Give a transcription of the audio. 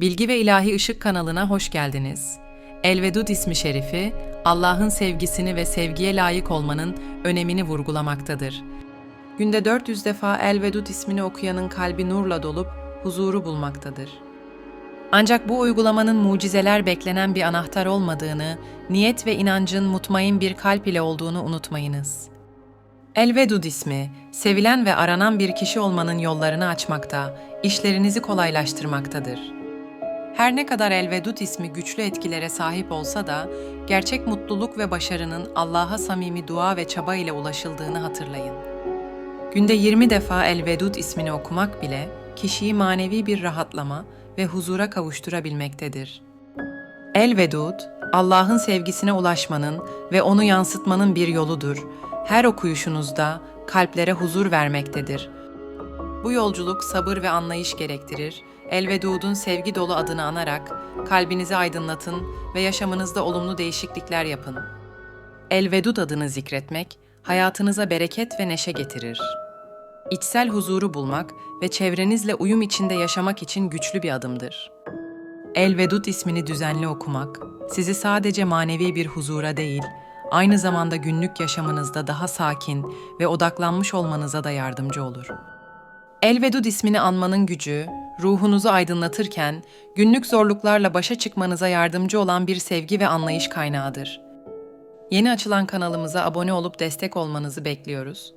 Bilgi ve İlahi Işık kanalına hoş geldiniz. Elvedud ismi şerifi, Allah'ın sevgisini ve sevgiye layık olmanın önemini vurgulamaktadır. Günde 400 defa Elvedud ismini okuyanın kalbi nurla dolup huzuru bulmaktadır. Ancak bu uygulamanın mucizeler beklenen bir anahtar olmadığını, niyet ve inancın mutmain bir kalp ile olduğunu unutmayınız. Elvedud ismi, sevilen ve aranan bir kişi olmanın yollarını açmakta, işlerinizi kolaylaştırmaktadır. Her ne kadar Elvedud ismi güçlü etkilere sahip olsa da, gerçek mutluluk ve başarının Allah'a samimi dua ve çaba ile ulaşıldığını hatırlayın. Günde 20 defa Elvedud ismini okumak bile, kişiyi manevi bir rahatlama ve huzura kavuşturabilmektedir. Elvedud, Allah'ın sevgisine ulaşmanın ve onu yansıtmanın bir yoludur. Her okuyuşunuzda kalplere huzur vermektedir. Bu yolculuk sabır ve anlayış gerektirir. Elvedud'un sevgi dolu adını anarak kalbinizi aydınlatın ve yaşamınızda olumlu değişiklikler yapın. Elvedud adını zikretmek hayatınıza bereket ve neşe getirir. İçsel huzuru bulmak ve çevrenizle uyum içinde yaşamak için güçlü bir adımdır. Elvedud ismini düzenli okumak, sizi sadece manevi bir huzura değil, aynı zamanda günlük yaşamınızda daha sakin ve odaklanmış olmanıza da yardımcı olur. Elvedud ismini anmanın gücü, ruhunuzu aydınlatırken, günlük zorluklarla başa çıkmanıza yardımcı olan bir sevgi ve anlayış kaynağıdır. Yeni açılan kanalımıza abone olup destek olmanızı bekliyoruz.